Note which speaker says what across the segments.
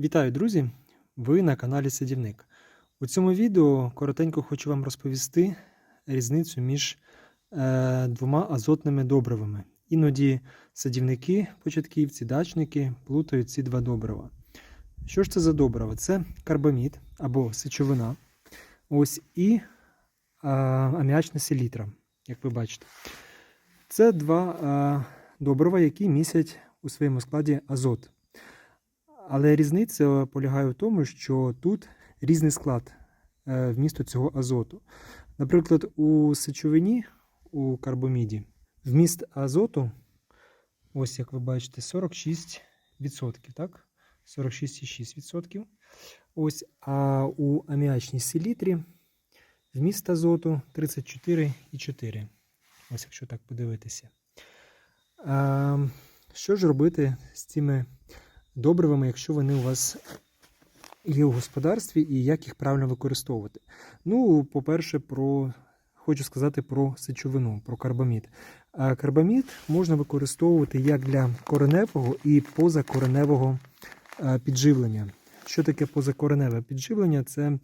Speaker 1: Вітаю, друзі! Ви на каналі Садівник. У цьому відео коротенько хочу вам розповісти різницю між е, двома азотними добривами. Іноді садівники, початківці, дачники плутають ці два добрива. Що ж це за добрива? Це карбамід або сечовина. Ось і е, аміачна селітра, як ви бачите. Це два е, добрива, які містять у своєму складі азот. Але різниця полягає в тому, що тут різний склад е, вмісту цього азоту. Наприклад, у сечовині, у карбоміді, вміст азоту, ось як ви бачите, 46%, так? 46,6%. Ось, а у аміачній селітрі вміст азоту 34,4%. Ось якщо так подивитися. А, що ж робити з цими добривами, якщо вони у вас є у господарстві, і як їх правильно використовувати. Ну, по-перше, про хочу сказати про сечовину, про карбамід. Карбамід можна використовувати як для кореневого і позакореневого е, підживлення. Що таке позакореневе підживлення? Це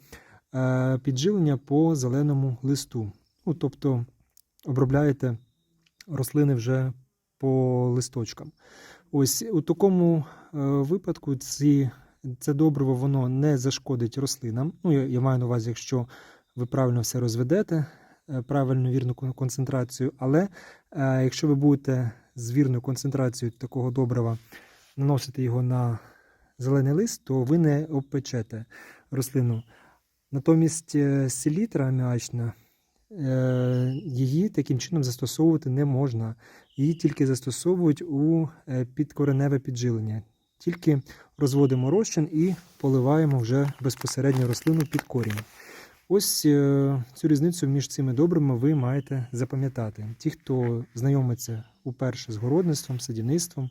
Speaker 1: е, підживлення по зеленому листу. Ну, тобто обробляєте рослини вже по листочкам. Ось у такому е, випадку ці, це добриво воно не зашкодить рослинам. Ну, я, я маю на увазі, якщо ви правильно все розведете, е, правильну вірну концентрацію. Але е, якщо ви будете з вірною концентрацією такого добрива наносити його на зелений лист, то ви не обпечете рослину. Натомість селітра аміачна, її таким чином застосовувати не можна. Її тільки застосовують у е, підкореневе підживлення. Тільки розводимо розчин і поливаємо вже безпосередньо рослину під корінь. Ось е, цю різницю між цими добрими ви маєте запам'ятати. Ті, хто знайомиться уперше з городництвом, садівництвом,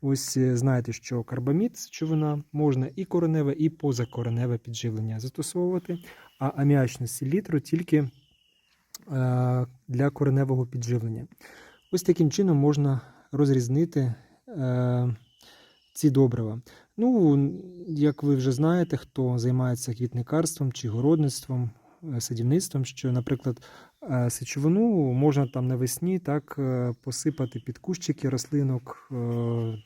Speaker 1: ось е, знаєте, що карбамід, сечовина, можна і кореневе, і позакореневе підживлення застосовувати, а аміачну селітру тільки е, для кореневого підживлення. Ось таким чином можна розрізнити е, ці добрива. Ну, як ви вже знаєте, хто займається квітникарством чи городництвом, е, садівництвом, що, наприклад, е, сечовину можна там навесні так е, посипати під кущики рослинок, е,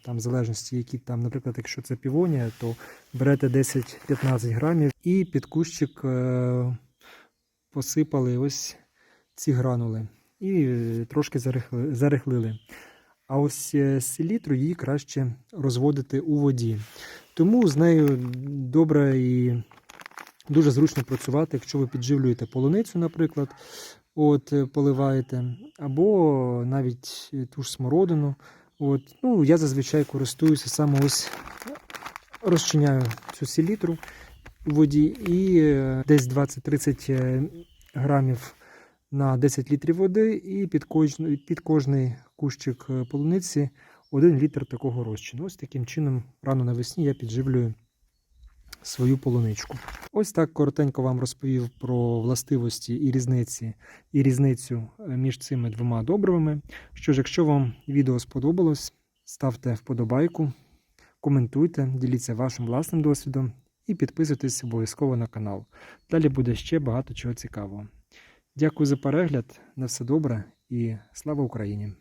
Speaker 1: там в залежності, які там, наприклад, якщо це півонія, то берете 10-15 грамів і під кущик е, посипали ось ці гранули і е, трошки зарихли- зарихлили. А ось е, селітру її краще розводити у воді. Тому з нею добре і дуже зручно працювати, якщо ви підживлюєте полуницю, наприклад, от е, поливаєте, або навіть ту ж смородину. От, ну, я зазвичай користуюся саме ось розчиняю цю селітру у воді і десь 20-30 е, грамів на 10 літрів води, і під кожний, під кожний кущик е, полуниці 1 літр такого розчину. Ось таким чином, рано навесні я підживлюю свою полуничку. Ось так коротенько вам розповів про властивості і різниці, і різницю е, між цими двома добривами. Що ж, якщо вам відео сподобалось, ставте вподобайку, коментуйте, діліться вашим власним досвідом і підписуйтесь обов'язково на канал. Далі буде ще багато чого цікавого. Дякую за перегляд. На все добре і слава Україні!